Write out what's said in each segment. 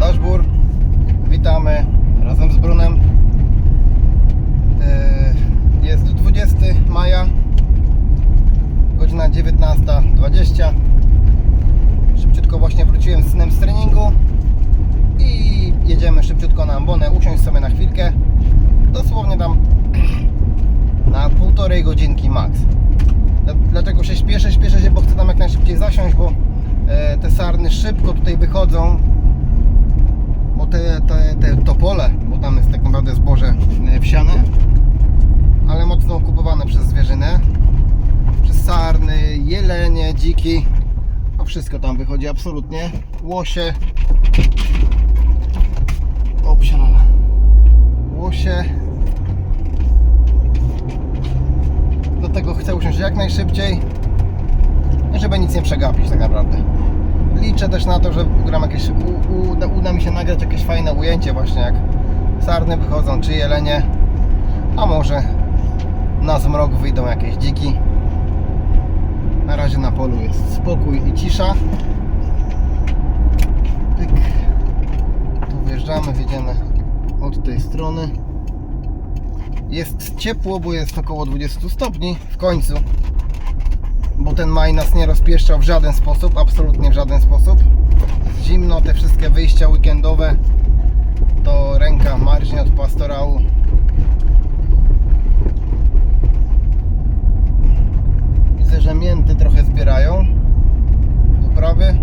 Daszbur, witamy razem z Brunem. Yy, Jest 20 maja, godzina 19.20. Szybciutko właśnie wróciłem z synem z treningu i jedziemy szybciutko na ambonę, usiąść sobie na chwilkę. Dosłownie tam na półtorej godzinki max. Dla- Dlaczego się śpieszę? Śpieszę się, bo chcę tam jak najszybciej zasiąść, bo e, te sarny szybko tutaj wychodzą bo te, te, te topole, bo tam jest tak naprawdę zboże e, wsiane, ale mocno okupowane przez zwierzynę, przez sarny, jelenie, dziki, no wszystko tam wychodzi absolutnie, łosie, opsialala, łosie, dlatego chcę usiąść jak najszybciej, żeby nic nie przegapić tak naprawdę liczę też na to, że gram jakieś, u, uda, uda mi się nagrać jakieś fajne ujęcie właśnie jak sarny wychodzą, czy jelenie, a może na zmrok wyjdą jakieś dziki. Na razie na polu jest spokój i cisza. Pyk. Tu wjeżdżamy, wjedziemy od tej strony. Jest ciepło, bo jest około 20 stopni w końcu bo ten maj nas nie rozpieszczał w żaden sposób, absolutnie w żaden sposób. Zimno, te wszystkie wyjścia weekendowe to ręka marźnie od pastorału. Widzę, że mięty trochę zbierają uprawy,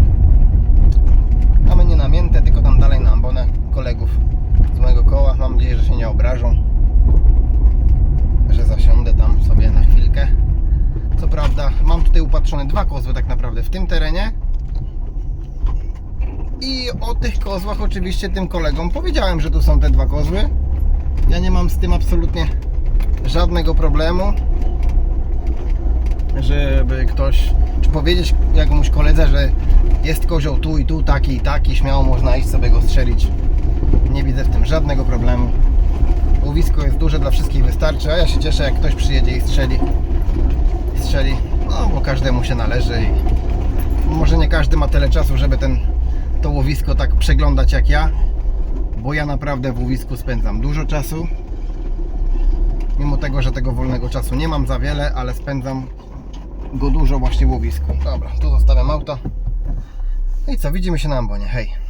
a my nie na tylko tam dalej na ambonę kolegów z mojego koła. Mam nadzieję, że się nie obrażą, że zasiądę tam sobie na chwilkę. Co prawda, mam tutaj upatrzone dwa kozły tak naprawdę w tym terenie. I o tych kozłach oczywiście tym kolegom powiedziałem, że tu są te dwa kozły. Ja nie mam z tym absolutnie żadnego problemu. Żeby ktoś, czy powiedzieć jakmuś koledze, że jest kozioł tu i tu, taki i taki, śmiało można iść sobie go strzelić. Nie widzę w tym żadnego problemu. Łowisko jest duże, dla wszystkich wystarczy, a ja się cieszę jak ktoś przyjedzie i strzeli strzeli, no bo każdemu się należy i może nie każdy ma tyle czasu, żeby ten, to łowisko tak przeglądać jak ja, bo ja naprawdę w łowisku spędzam dużo czasu, mimo tego, że tego wolnego czasu nie mam za wiele, ale spędzam go dużo właśnie w łowisku. Dobra, tu zostawiam auto No i co, widzimy się na ambonie, hej!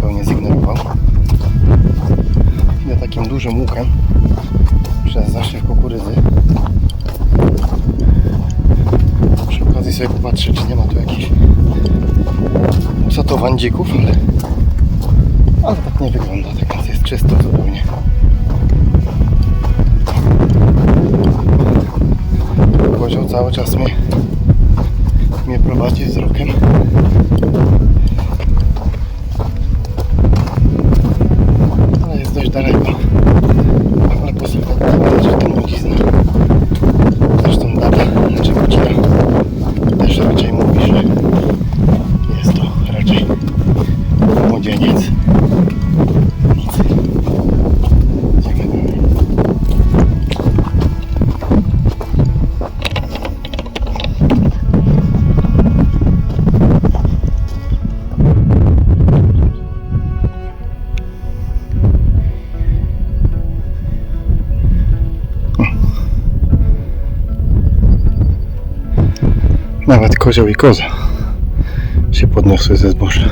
Zupełnie zignorował. Idę takim dużym łukiem przez zasiew kukurydzy. Przy okazji sobie popatrzę, czy nie ma tu jakichś zatowań dzików, ale, ale tak nie wygląda, tak więc jest czysto zupełnie. Kozioł cały czas mnie, mnie prowadzi wzrokiem. Kozioł i koza się podniosły ze zboża.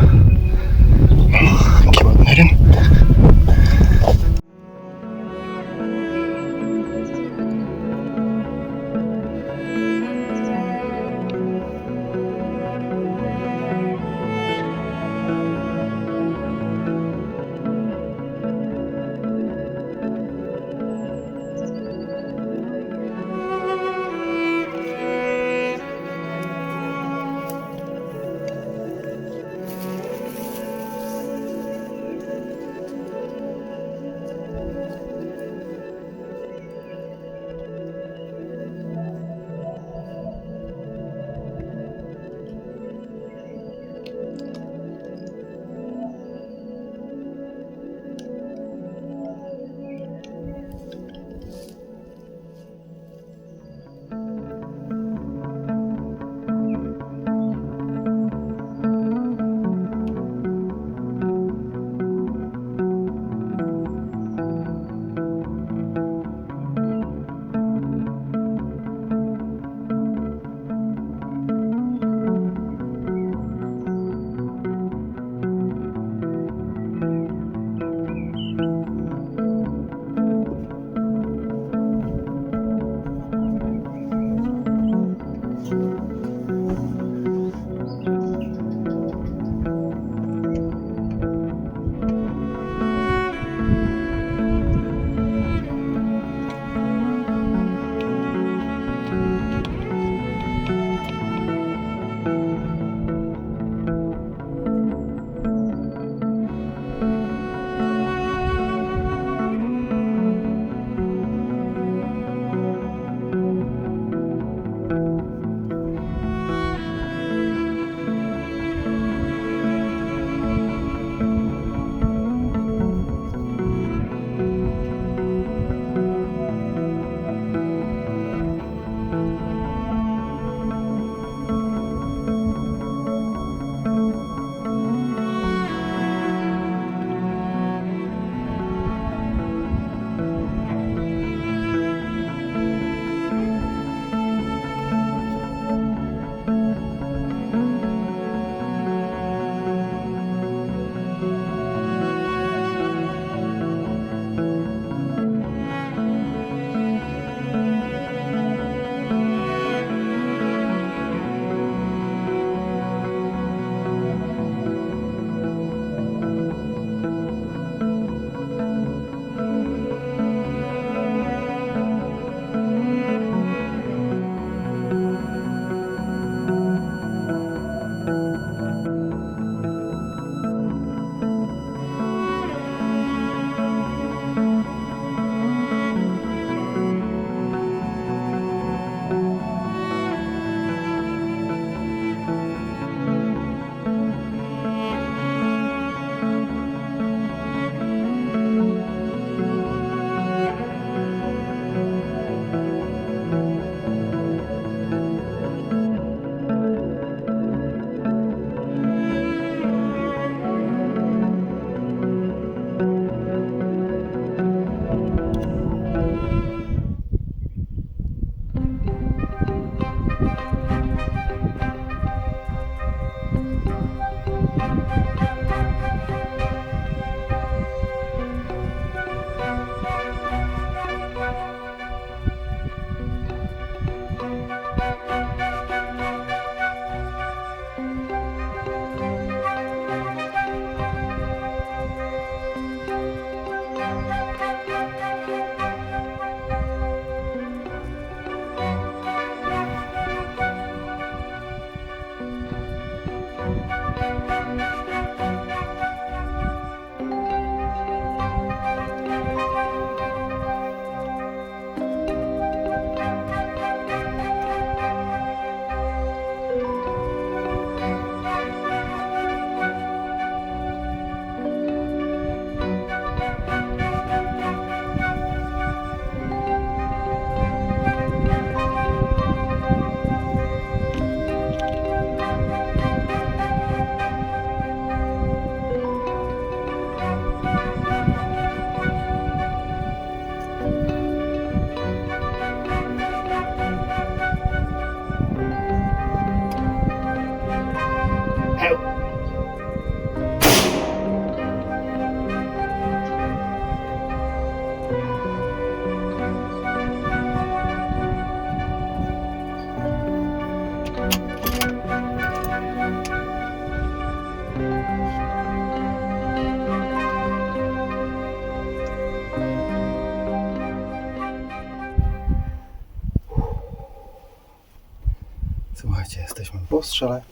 Strzele.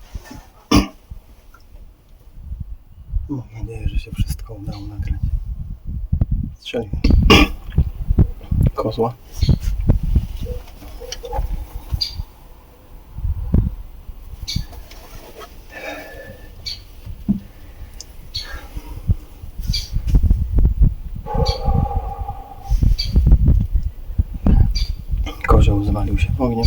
Mam nadzieję, że się wszystko udało nagrać. Strzeliłem. Kozła. Kozioł zwalił się w ognie.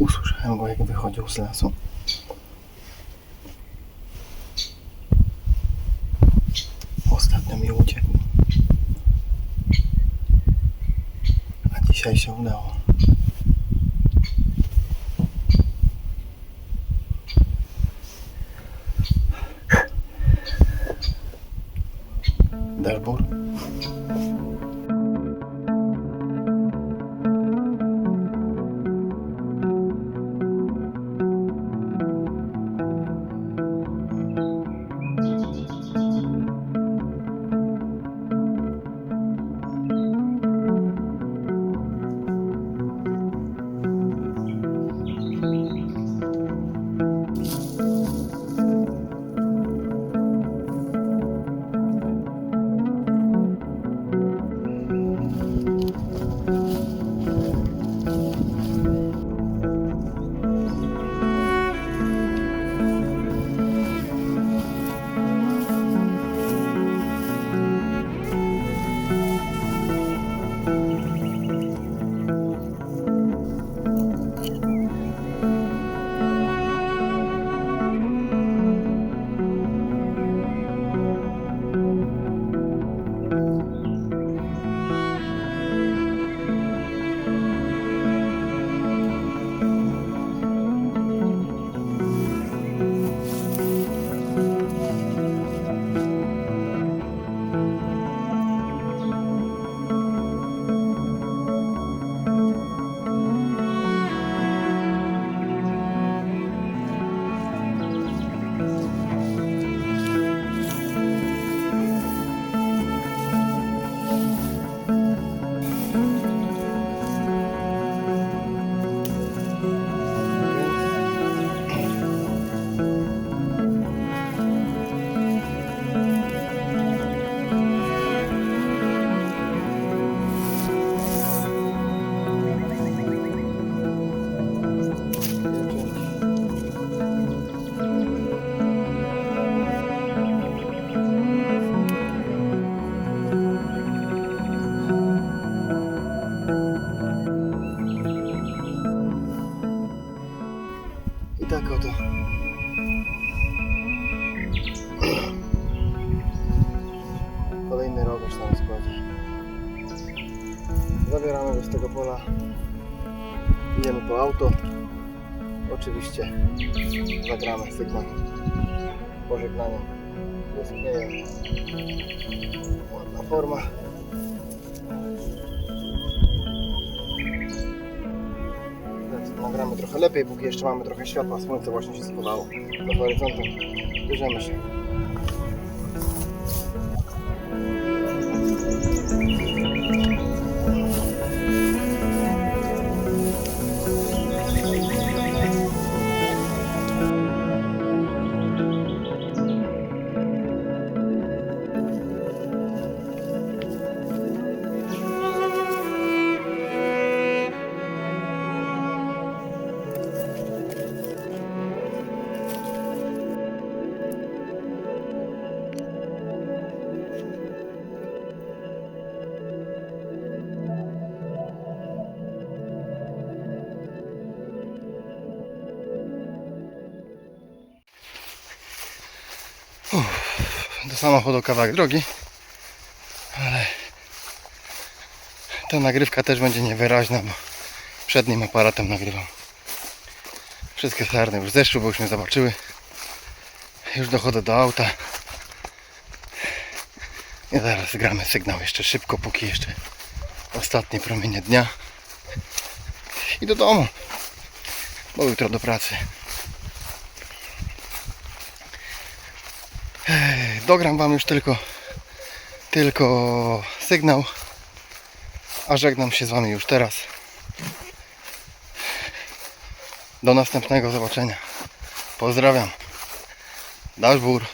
Usłyszałem go, jak wychodził z lasu. Ostatnio mi uciekł. A dzisiaj się udało. Oczywiście zagramy sygnał pożegnania. Wyschnieje. Ładna forma. Nagramy trochę lepiej, póki jeszcze mamy trochę światła. Słońce właśnie się schowało za horyzontem. Bierzemy się. Do samochodu kawałek drogi, ale ta nagrywka też będzie niewyraźna, bo przednim aparatem nagrywam. Wszystkie sarny już zeszły, bo już mnie zobaczyły. Już dochodzę do auta. I zaraz gramy sygnał jeszcze szybko, póki jeszcze ostatnie promienie dnia. I do domu, bo jutro do pracy. Dogram Wam już tylko, tylko sygnał, a żegnam się z Wami już teraz. Do następnego zobaczenia. Pozdrawiam. Daszbur.